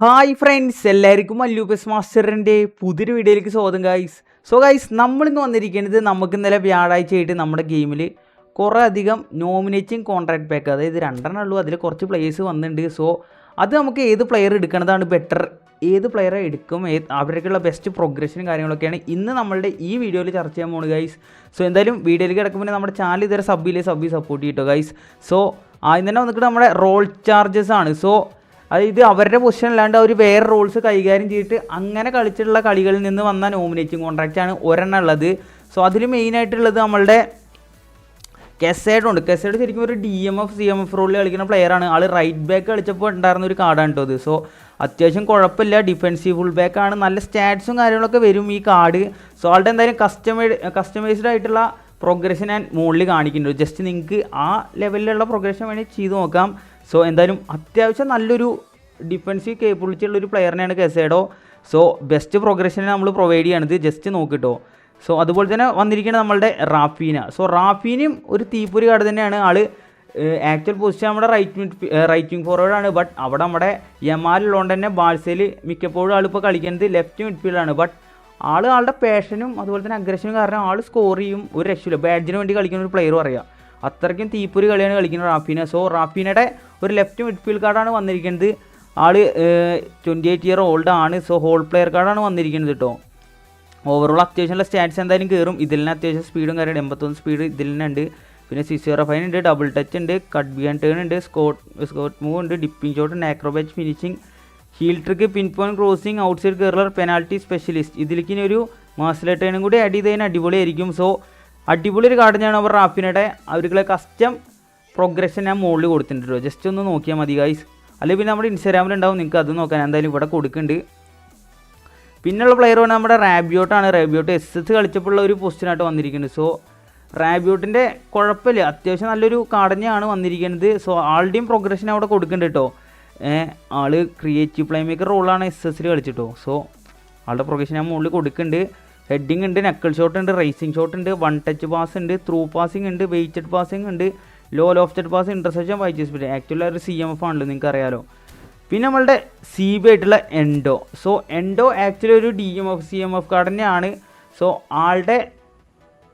Hi friends എല്ലാവർക്കും മല്ലൂപ്പസ് മാസ്റ്ററിന്റെ പുതിയൊരു വീഡിയോയിലേക്ക് സ്വാഗതം ഗൈസ് സോ ഗൈസ് നമ്മളിന്ന് വന്നിരിക്കുന്നത് നമുക്ക് ഇന്നലെ വ്യാഴാഴ്ചയായിട്ട് നമ്മുടെ ഗെയിമിൽ കുറേ അധികം നോമിനേറ്റിംഗ് കോൺട്രാക്ട് പാക്ക് അതായത് രണ്ടെണ്ണം ഉള്ളൂ. അതിൽ കുറച്ച് പ്ലേയേഴ്സ് വന്നിട്ടുണ്ട്. സോ അത് നമുക്ക് ഏത് പ്ലെയർ എടുക്കുന്നതാണ് ബെറ്റർ ഏത് പ്ലെയറെ എടുക്കും? ഏത് അവരുടെയുള്ള ബെസ്റ്റ് പ്രോഗ്രഷനും കാര്യങ്ങളൊക്കെയാണ് ഇന്ന് നമ്മളുടെ ഈ വീഡിയോയിൽ ചർച്ച ചെയ്യാൻ പോകുന്നത് ഗൈസ് സോ എന്തായാലും വീഡിയോയിലേക്ക് കിടക്കുമ്പോൾ നമ്മുടെ ചാനൽ ഇതുവരെ സബ്ബിലെ സബ്ബി സപ്പോർട്ട് ചെയ്യട്ടോ ഗൈസ് സോ ആദ്യം തന്നെ വന്നിട്ട് നമ്മുടെ റോൾ ചാർജസ് ആണ്. സോ അതായത് അവരുടെ പൊസിഷൻ അല്ലാണ്ട് അവർ വേറെ റോൾസ് കൈകാര്യം ചെയ്തിട്ട് അങ്ങനെ കളിച്ചിട്ടുള്ള കളികളിൽ നിന്ന് വന്ന നോമിനേറ്റിംഗ് കോൺട്രാക്റ്റ് ആണ് ഒരെണ്ണം ഉള്ളത്. സോ അതിൽ മെയിനായിട്ടുള്ളത് നമ്മളുടെ കെസൈഡ് ഉണ്ട്. കെസൈഡ് ശരിക്കും ഒരു D M F C M F റോളിൽ കളിക്കുന്ന പ്ലെയറാണ് ആൾ റൈറ്റ് ബാക്ക് കളിച്ചപ്പോൾ ഉണ്ടായിരുന്ന ഒരു കാർഡാണ് കേട്ടോ അത്. സോ അത്യാവശ്യം കുഴപ്പമില്ല. ഡിഫെൻസീവ് ഫുൾ ബാക്ക് ആണ്. നല്ല സ്റ്റാറ്റ്സും കാര്യങ്ങളൊക്കെ വരും ഈ കാർഡ്. സോ ആളുടെ എന്തായാലും കസ്റ്റമൈഡ് കസ്റ്റമൈസ്ഡ് ആയിട്ടുള്ള പ്രോഗ്രഷൻ ഞാൻ മുകളിൽ കാണിക്കുന്നുണ്ട്. ജസ്റ്റ് നിങ്ങൾക്ക് ആ ലെവലിലുള്ള പ്രോഗ്രഷൻ വേണമെങ്കിൽ ചെയ്ത് നോക്കാം. സോ എന്തായാലും അത്യാവശ്യം നല്ലൊരു ഡിഫൻസീവ് കേപ്പബിലിറ്റി ഉള്ളൊരു പ്ലെയറിനെയാണ് കെസേഡോ സോ ബെസ്റ്റ് പ്രോഗ്രഷനെ നമ്മൾ പ്രൊവൈഡ് ചെയ്യണത് ജസ്റ്റ് നോക്കിട്ടോ. സോ അതുപോലെ തന്നെ വന്നിരിക്കുന്നത് നമ്മളുടെ റാഫീന സോ റാഫീനയും ഒരു തീപ്പൊരി കാട് തന്നെയാണ്. ആൾ ആക്ച്വൽ പൊസിഷൻ നമ്മുടെ റൈറ്റ് മിഡ് റൈറ്റ് വിങ് ഫോർവേഡാണ് ബട്ട് അവിടെ നമ്മുടെ യമാൽ ഉള്ളതുകൊണ്ട് തന്നെ ബാഴ്സയിൽ മിക്കപ്പോഴും ആളിപ്പോൾ കളിക്കുന്നത് ലെഫ്റ്റ് മിഡ്ഫീൽഡാണ് ബട്ട് ആൾ ആളുടെ പാഷനും അതുപോലെ തന്നെ അഗ്രഷനും കാരണം ആൾ സ്കോർ ചെയ്യും. ഒരു രക്ഷയില്ല. ബാഡ്ജിന് വേണ്ടി കളിക്കുന്ന ഒരു പ്ലെയറും അറിയാം. അത്രയ്ക്കും തീപ്പൊരി കളിയാണ് കളിക്കുന്നത് റാഫീന. സോ റാഫീനയുടെ ഒരു ലെഫ്റ്റ് മിഡ്ഫീൽഡ് കാർഡാണ് വന്നിരിക്കുന്നത്. ആൾ ട്വന്റി എയ്റ്റ് ഇയർ ഓൾഡ് ആണ്. സോ ഹോൾ പ്ലെയർ കാർഡാണ് വന്നിരിക്കുന്നത് കേട്ടോ ഓവറോൾ അത്യാവശ്യമുള്ള സ്റ്റാറ്റ്സ് എന്തായാലും കയറും ഇതിൽ തന്നെ അത്യാവശ്യം സ്പീഡും കാര്യങ്ങളും എൺപത്തൊന്ന് സ്പീഡ് ഇതിൽ തന്നെ ഉണ്ട്. പിന്നെ സിസീറോ ഫൈൻ ഉണ്ട് ഡബിൾ ടച്ച് ഉണ്ട് കട്ട് ബിയൻ ടേൺ ഉണ്ട് സ്കോട്ട് സ്കോട്ട് മൂവ് ഉണ്ട് dipping shot നാക്രോബാച്ച് finishing heel trick pinpoint crossing outside curler penalty specialist ഇതിലേക്ക് ഇനി ഒരു മാസിലെ ടേണും കൂടി ആഡ് ചെയ്ത് കഴിഞ്ഞാൽ അടിപൊളിയായിരിക്കും. സോ അടിപൊളി ഒരു കാർഡ് ഞാൻ അവർ റാഫിനയുടെ അവർക്കുള്ള കസ്റ്റം പ്രോഗ്രഷൻ ഞാൻ മുകളിൽ കൊടുത്തിട്ടുണ്ട് ജസ്റ്റ് ഒന്ന് നോക്കിയാൽ മതി ഗൈസ് അല്ലെങ്കിൽ പിന്നെ നമ്മുടെ ഇൻസ്റ്റാഗ്രാമിലുണ്ടാവും നിങ്ങൾക്ക് അത് നോക്കാൻ. എന്തായാലും ഇവിടെ കൊടുക്കുന്നുണ്ട്. പിന്നെയുള്ള പറഞ്ഞാൽ നമ്മുടെ റാബിയോട്ടാണ് റാബിയോട്ട് എസ് എസ് കളിച്ചപ്പോഴുള്ള ഒരു പൊസിഷനായിട്ട് വന്നിരിക്കുന്നത് സോ റാബിയോട്ടിന്റെ കുഴപ്പമില്ല. അത്യാവശ്യം നല്ലൊരു കാടഞ്ഞാണ് വന്നിരിക്കുന്നത്. സോ ആളുടെയും പ്രോഗ്രഷൻ അവിടെ കൊടുക്കുന്നുണ്ട് കേട്ടോ. ആൾ ക്രിയേറ്റീവ് പ്ലേ മേക്കർ റോളാണ് എസ് എസിൽ കളിച്ചിട്ടോ. സോ ആളുടെ പ്രോഗ്രഷൻ ഞാൻ മുകളിൽ കൊടുക്കുന്നുണ്ട്. ഹെഡിങ് ഉണ്ട് നക്കിൾ ഷോട്ട് ഉണ്ട് റേസിംഗ് ഷോട്ട് ഉണ്ട് വൺ ടച്ച് പാസ് ഉണ്ട് ത്രൂ പാസിംഗ് ഉണ്ട് വെയിറ്റഡ് പാസിംഗ് ഉണ്ട് low lofted pass interception white speed actually ഒരു സി എം എഫ് ആണല്ലോ നിങ്ങൾക്ക് അറിയാലോ പിന്നെ നമ്മളുടെ സി ബി ആയിട്ടുള്ള എൻഡോ സോ എൻഡോ ആക്ച്വലി ഒരു D M F C M F card തന്നെയാണ്. സോ ആളുടെ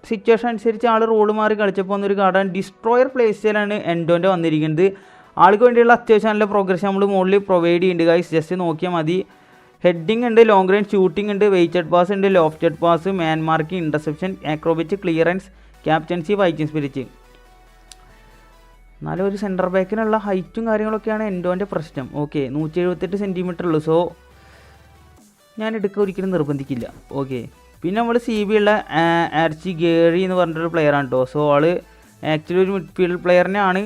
സിറ്റുവേഷൻ അനുസരിച്ച് ആൾ റോഡ് മാറി കളിച്ചപ്പോൾ വന്നൊരു കാർഡാണ് ഡിസ്ട്രോയർ പ്ലേസ് ചെയ്യലാണ് എൻഡോന്റെ വന്നിരിക്കുന്നത്. ആൾക്ക് വേണ്ടിയുള്ള അത്യാവശ്യം നല്ല പ്രോഗ്രസ് നമ്മൾ മുകളിൽ പ്രൊവൈഡ് ചെയ്യുന്നുണ്ട് ഗൈസ് ജസ്റ്റ് നോക്കിയാൽ മതി. ഹെഡിങ് ഉണ്ട് ലോങ് റേഞ്ച് ഷൂട്ടിംഗ് ഉണ്ട് വെയിറ്റഡ് പാസ് ഉണ്ട് lofted pass man marking interception acrobatic clearance captaincy fighting spirit എന്നാലും ഒരു സെന്റർ ബാക്കിനുള്ള ഹൈറ്റും കാര്യങ്ങളൊക്കെയാണ് എൻഡോന്റെ പ്രശ്നം. ഓക്കെ നൂറ്റി എഴുപത്തെട്ട് സെന്റിമീറ്റർ ഉള്ളൂ. സോ ഞാൻ എടുക്കുക ഒരിക്കലും നിർബന്ധിക്കില്ല. ഓക്കെ പിന്നെ നമ്മൾ സി ബി ഉള്ള ആർച്ചി ഗേറി എന്ന് പറഞ്ഞിട്ടൊരു പ്ലെയറാണ് കേട്ടോ സോ ആൾ ആക്ച്വലി ഒരു മിഡ്ഫീൽഡ് പ്ലെയറിനാണ്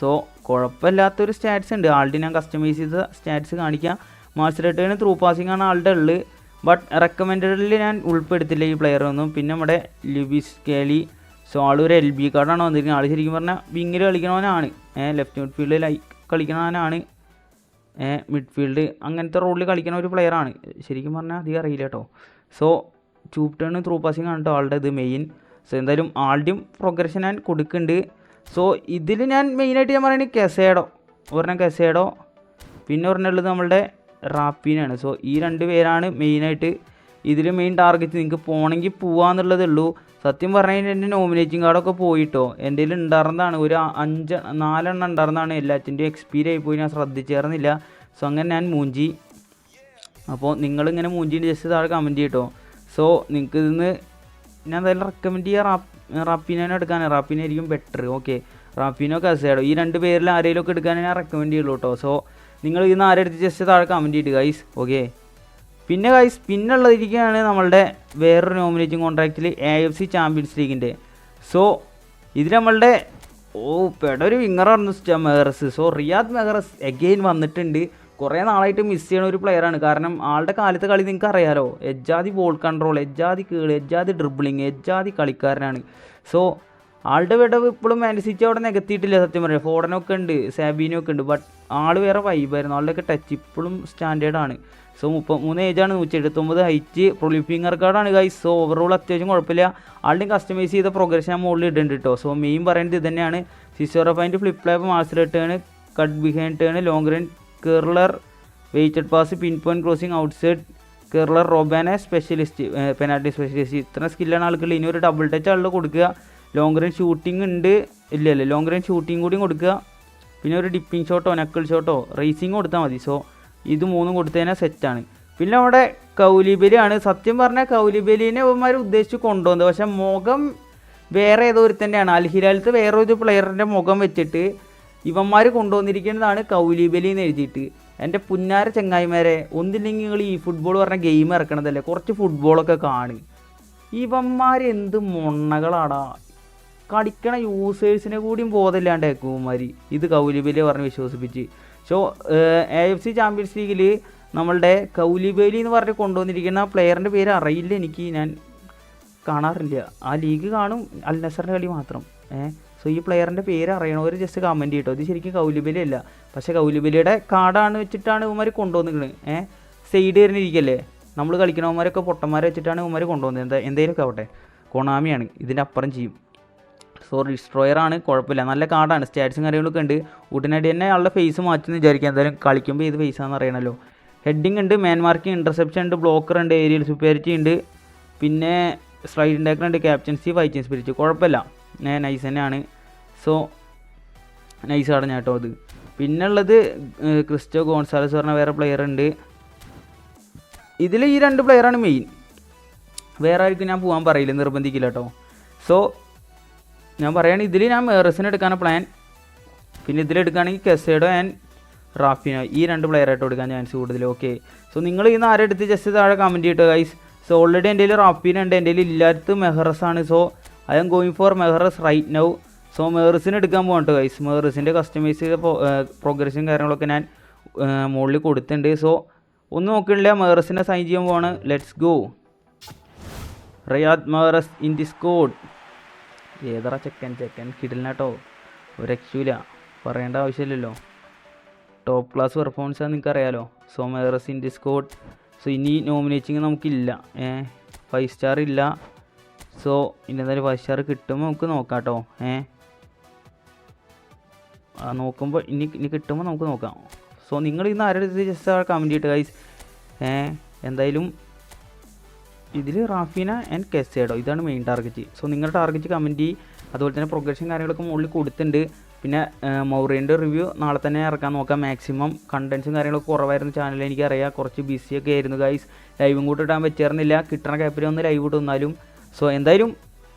സോ കുഴപ്പമില്ലാത്തൊരു സ്റ്റാറ്റ്സ് ഉണ്ട്. ആളുടെ ഞാൻ കസ്റ്റമൈസ് ചെയ്ത സ്റ്റാറ്റ്സ് കാണിക്കാം. റിട്ടേൺ ത്രൂ പാസിംഗ് ആണ് ആളുടെ ഉള്ളത് ബട്ട് റെക്കമെൻഡഡിൽ ഞാൻ ഉൾപ്പെടുത്തില്ല ഈ പ്ലെയർ ഒന്നും. പിന്നെ നമ്മുടെ ലിബിസ് കേലി സോ ആൾ ഒരു എൽ ബി കാർഡാണ് വന്നിരിക്കുന്നത്. ആൾ ശരിക്കും പറഞ്ഞാൽ വിങ്ങിൽ കളിക്കണവനാണ്. ഏഹ് ലെഫ്റ്റ് മിഡ്ഫീൽഡിൽ കളിക്കണവനാണ്. മിഡ്ഫീൽഡ് അങ്ങനത്തെ റോളിൽ കളിക്കുന്ന ഒരു പ്ലെയറാണ് ശരിക്കും പറഞ്ഞാൽ അധികം അറിയില്ല കേട്ടോ. So tube turn through passing ആണ് കേട്ടോ ആളുടെ ഇത് മെയിൻ സോ എന്തായാലും ആളുടെയും പ്രോഗ്രഷൻ ഞാൻ കൊടുക്കുന്നുണ്ട്. സോ ഇതിൽ ഞാൻ മെയിനായിട്ട് ഞാൻ പറയുന്നത് കെസേഡോ ഒരെണ്ണം കെസേഡോ പിന്നെ ഉള്ളത് നമ്മളുടെ റാപ്പീനാണ് സോ ഈ രണ്ട് പേരാണ് മെയിനായിട്ട് ഇതിൽ മെയിൻ ടാർഗറ്റ് നിങ്ങൾക്ക് പോകണമെങ്കിൽ പോവാന്നുള്ളതേ ഉള്ളൂ. സത്യം പറഞ്ഞു കഴിഞ്ഞാൽ എന്റെ നോമിനേറ്റിംഗ് കാർഡൊക്കെ പോയിട്ടോ. എന്റെ കയ്യിൽ ഉണ്ടായിരുന്നതാണ് ഒരു അഞ്ച് നാലെണ്ണം ഉണ്ടായിരുന്നതാണ് എല്ലാത്തിന്റെയും എക്സ്പീരിയൻ ആയിപ്പോയി ഞാൻ ശ്രദ്ധിച്ചേർന്നില്ല. സോ അങ്ങനെ ഞാൻ മൂഞ്ചി. അപ്പോൾ നിങ്ങളിങ്ങനെ മൂഞ്ചിന്റെ ജസ്റ്റ് താഴെ കമന്റ് ചെയ്യട്ടോ. സോ നിങ്ങൾക്ക് ഇതിന്ന് ഞാൻ എന്തായാലും റെക്കമെൻഡ് ചെയ്യുക റാപ്പ് റാപ്പിനാണ് എടുക്കാൻ റാപ്പിനായിരിക്കും ബെറ്റർ ഓക്കെ റാപ്പിനോ കസേഡോ ഈ രണ്ട് പേരിൽ ആരെങ്കിലും ഒക്കെ ഞാൻ റെക്കമെൻഡ് ചെയ്യുള്ളൂ കേട്ടോ സോ നിങ്ങൾ ഇന്ന് ആരെടുത്ത് ജസ്റ്റ് താഴെ കമന്റ് ചെയ്തിട്ട് ഗൈസ് ഓക്കെ പിന്നെ ഗൈസ് പിന്നെ ഉള്ളതിരിക്കുകയാണ് നമ്മളുടെ വേറൊരു നോമിനേറ്റിംഗ് കോൺട്രാക്റ്റിൽ എ എഫ് സി ചാമ്പ്യൻസ് ലീഗിന്റെ സോ ഇതിൽ നമ്മളുടെ ഓ പെട ഒരു വിങ്ങറായിരുന്നു Mahrez. So Riyad Mahrez again വന്നിട്ടുണ്ട്. കുറേ നാളായിട്ട് മിസ് ചെയ്യണ ഒരു പ്ലെയറാണ് കാരണം ആളുടെ കാലത്തെ കളി നിങ്ങൾക്ക് അറിയാലോ. എജ്ജാതി ബോൾ കൺട്രോൾ എജ്ജാതി കീൾ എജ്ജാതി ഡ്രിബിളിങ് എജ്ജാതി കളിക്കാരനാണ്. സോ ആളുടെ വിടവ് ഇപ്പോഴും മാനസിച്ച് അവിടെ നികത്തിയിട്ടില്ല സത്യം പറയാം ഫോഡനൊക്കെ ഉണ്ട് സാബീനൊക്കെ ഉണ്ട്. ബട്ട് ആൾ വേറെ വൈബായിരുന്നു ആളുടെയൊക്കെ ടച്ച് ഇപ്പോഴും സ്റ്റാൻഡേർഡാണ് സോ മുപ്പത്തിമൂന്ന് ഏജാണ് നൂറ്റി എഴുപത്തൊമ്പത് ഹൈറ്റ് പ്രൊലിഫിംഗർ കാർഡാണ് ഗൈസ് സോ ഓവറോൾ അത്യാവശ്യം കുഴപ്പമില്ല. ആളുടെയും കസ്റ്റമൈസ് ചെയ്ത പ്രോഗ്രഷൻ ഞാൻ മുകളിൽ ഇടുന്നുണ്ട് കേട്ടോ സോ മെയിൻ പറയേണ്ടത് ഇത് തന്നെയാണ്. Scissors ഫൈന്റെ flip flap master cut behind turn long run curler weighted pass pinpoint crossing outside curler rabona specialist penalty specialist ഇത്ര സ്കില്ലാണ് ആൾക്കുള്ള ഇനി ഒരു ഡബിൾ ടച്ച് ആളുടെ കൊടുക്കുക. ലോങ് റേഞ്ച് ഷൂട്ടിംഗ് ഉണ്ട്. ഇല്ലല്ലേ ഇല്ല ലോങ് റേഞ്ച് ഷൂട്ടിംഗ് കൂടിയും കൊടുക്കുക. പിന്നെ ഒരു ഡിപ്പിംഗ് ഷോട്ടോ നക്കിൾ ഷോട്ടോ റേസിംഗ് കൊടുത്താൽ മതി. സോ ഇത് മൂന്നും കൊടുത്തതിനാൽ സെറ്റാണ് പിന്നെ അവിടെ കൗലിബലിയാണ്. സത്യം പറഞ്ഞാൽ കൗലിബലിനെ അവന്മാർ ഉദ്ദേശിച്ച് കൊണ്ടുവന്നത്. പക്ഷെ മുഖം വേറെ ഏതോ തന്നെയാണ് അൽഹിലാലത്ത് വേറെ ഒരു പ്ലെയറിന്റെ മുഖം വെച്ചിട്ട് ഇവന്മാർ കൊണ്ടുവന്നിരിക്കുന്നതാണ് കൗലിബലി എന്ന് എഴുതിയിട്ട്. എന്റെ പുന്നാര ചെങ്ങായിമാരെ ഒന്നില്ലെങ്കിൽ നിങ്ങൾ ഈ ഫുട്ബോൾ പറഞ്ഞ ഗെയിം ഇറക്കണതല്ലേ? കുറച്ച് ഫുട്ബോളൊക്കെ കാണും ഇവന്മാർ എന്ത് മൊണ്ണകളാടാ. കളിക്കണ യൂസേഴ്സിനെ കൂടിയും ബോധമില്ലാണ്ട് കുമാരി ഇത് കൗലിബലി പറഞ്ഞ് വിശ്വസിപ്പിച്ച്. So A F C Champions ലീഗിൽ നമ്മളുടെ കൗലിബലി എന്ന് പറഞ്ഞ് കൊണ്ടുവന്നിരിക്കുന്ന പ്ലെയറിന്റെ പേര് അറിയില്ല. എനിക്ക് ഞാൻ കാണാറില്ല. ആ ലീഗ് കാണും. അൽ നസറിന്റെ കളി മാത്രം. ഏഹ് സോ ഈ പ്ലെയറിന്റെ പേര് അറിയണവർ ജസ്റ്റ് കമന്റ് ചെയ്യട്ടോ. ഇത് ശരിക്കും കൗലിബലി അല്ല. പക്ഷേ കൗലിബലിയുടെ കാർഡാണ് വെച്ചിട്ടാണ് ഇവന്മാർ കൊണ്ടുവന്നിരിക്കുന്നത് ഏഹ് സൈഡ് വരുന്നിരിക്കല്ലേ? നമ്മൾ കളിക്കണവന്മാരൊക്കെ പൊട്ടന്മാരെ വെച്ചിട്ടാണ് ഇവന്മാർ കൊണ്ടുവന്നത്. എന്താ എന്തെങ്കിലുമൊക്കെ ആവട്ടെ. കൊണാമിയാണ്. ഇതിന്റെ അപ്പുറം ചെയ്യും. സോ ഡിസ്ട്രോയർ ആണ് കുഴപ്പമില്ല. നല്ല കാർഡാണ് സ്റ്റാറ്റ്സും കാര്യങ്ങളൊക്കെ ഉണ്ട്. ഉടനടി തന്നെ ആളുടെ ഫേസ് മാറ്റുമെന്ന് വിചാരിക്കാം. എന്തായാലും കളിക്കുമ്പോൾ ഏത് ഫേസ് ആണെന്ന് അറിയണമല്ലോ ഹെഡിങ് ഉണ്ട് മാൻ മാർക്കിംഗ് ഇന്റർസെപ്ഷൻ ഉണ്ട് ബ്ലോക്കർ ഉണ്ട് ഏരിയൽ സുപ്പേരിറ്റി ഉണ്ട്. പിന്നെ സ്ട്രൈറ്റ് ഡാക്കർ ഉണ്ട് ക്യാപ്റ്റൻസി ഫൈറ്റിംഗ് സ്പിരിറ്റ് കുഴപ്പമില്ല. നൈസ് തന്നെയാണ്. സോ നൈസ് ആണ് കേട്ടോ അത്. പിന്നെ ഉള്ളത് ക്രിസ്റ്റോ ഗോൺസാലസ് പറഞ്ഞ വേറെ പ്ലെയർ ഉണ്ട്. ഇതിൽ ഈ രണ്ട് പ്ലെയറാണ് മെയിൻ വേറെ ആർക്കും ഞാൻ പോകാൻ പറയില്ല നിർബന്ധിക്കില്ല കേട്ടോ. സോ ഞാൻ പറയുകയാണെങ്കിൽ ഇതിൽ ഞാൻ മേറസിന് എടുക്കാനാണ് പ്ലാൻ പിന്നെ ഇതിലെടുക്കുകയാണെങ്കിൽ കെസേഡോ ആൻഡ് റാഫിനോ ഈ രണ്ട് പ്ലെയർ ആയിട്ട് കൊടുക്കാൻ ചാൻസ് കൂടുതൽ ഓക്കെ സോ നിങ്ങൾ ഇന്ന് ആരെടുത്ത് ജസ്റ്റ് താഴെ കമന്റ് ചെയ്തിട്ട് ഗൈസ് സോ ഓൾറെഡി എന്റെ കയ്യിൽ റാഫിന ഉണ്ട്. എന്റെ ഇല്ലാത്ത മെഹറസ് ആണ്. So I'm going for Mahrez right now so മെഹറസിന് എടുക്കാൻ പോകട്ടോ ഗൈസ് മെഹറസിന്റെ കസ്റ്റമൈസ് ചെയ്ത പ്രോഗ്രസും കാര്യങ്ങളൊക്കെ ഞാൻ മുകളിൽ കൊടുത്തിട്ടുണ്ട്. സോ ഒന്നും നോക്കണില്ല? മെഹറസിനെ സൈൻ ചെയ്യാൻ പോവാണ്. Let's go Riyad Mahrez in the squad ഏതറ ചെക്കൻ ചെക്കൻ കിടിലിനാട്ടോ. ഒരു രക്ഷയില്ല പറയേണ്ട ആവശ്യമില്ലല്ലോ. ടോപ്പ് ക്ലാസ് പെർഫോമൻസ് ആണ് നിങ്ങൾക്ക് അറിയാലോ so Mahrez in the squad so ഇനി നോമിനേറ്റിങ് നമുക്കില്ല. ഏ ഫൈവ് സ്റ്റാർ ഇല്ല. സോ ഇനി എന്തായാലും ഫൈവ് സ്റ്റാർ കിട്ടുമ്പോൾ നമുക്ക് നോക്കാം കേട്ടോ ഏ നോക്കുമ്പോൾ ഇനി ഇനി കിട്ടുമ്പോൾ നമുക്ക് നോക്കാം. സോ നിങ്ങൾ ഇന്ന് ആരുടെ ജസ്റ്റ് കമന്റ് ചെയ്തിട്ട് ഗൈസ് ഏ എന്തായാലും ഇതിൽ റാഫീന ആൻഡ് കെസേഡോ ഇതാണ് മെയിൻ ടാർഗറ്റ് സോ നിങ്ങളുടെ ടാർഗറ്റ് കമന്റ് അതുപോലെ തന്നെ പ്രൊഗ്രഷൻ കാര്യങ്ങളൊക്കെ മുകളിൽ കൊടുത്തിട്ടുണ്ട്. പിന്നെ മൗറിയന്റെ റിവ്യൂ നാളെ തന്നെ ഇറക്കാൻ നോക്കാം. മാക്സിമം കണ്ടൻസും കാര്യങ്ങളൊക്കെ കുറവായിരുന്നു ചാനലിൽ എനിക്കറിയാം. കുറച്ച് ബിസിയൊക്കെ ആയിരുന്നു ഗൈസ് ലൈവും കൂട്ട് ഇടാൻ പറ്റിയിരുന്നില്ല കിട്ടണ ക്യാപ്പിൽ ഒന്ന് ലൈവ് ഇട്ടുന്നാലും സോ എന്തായാലും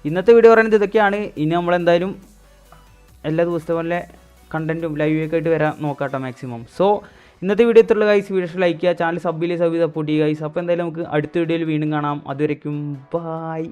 ഇന്നത്തെ വീഡിയോ പറയുന്നത് ഇതൊക്കെയാണ്. ഇനി നമ്മളെന്തായാലും എല്ലാ ദിവസത്തെ പോലെ കണ്ടന്റും ലൈവൊക്കെ ആയിട്ട് വരാൻ നോക്കാം മാക്സിമം സോ ഇന്നത്തെ വീഡിയോ എത്തുള്ള ഗൈസ് വീഡിയോ ലൈക്ക് ചെയ്യുക. ചാനൽ സബ് ചെയ്ത് സബ് സപ്പോർട്ട് ചെയ്യുക ഗൈസ് അപ്പോൾ എന്തായാലും നമുക്ക് അടുത്ത വീഡിയോയിൽ വീണ്ടും കാണാം. അതുവരയ്ക്കും ബായ്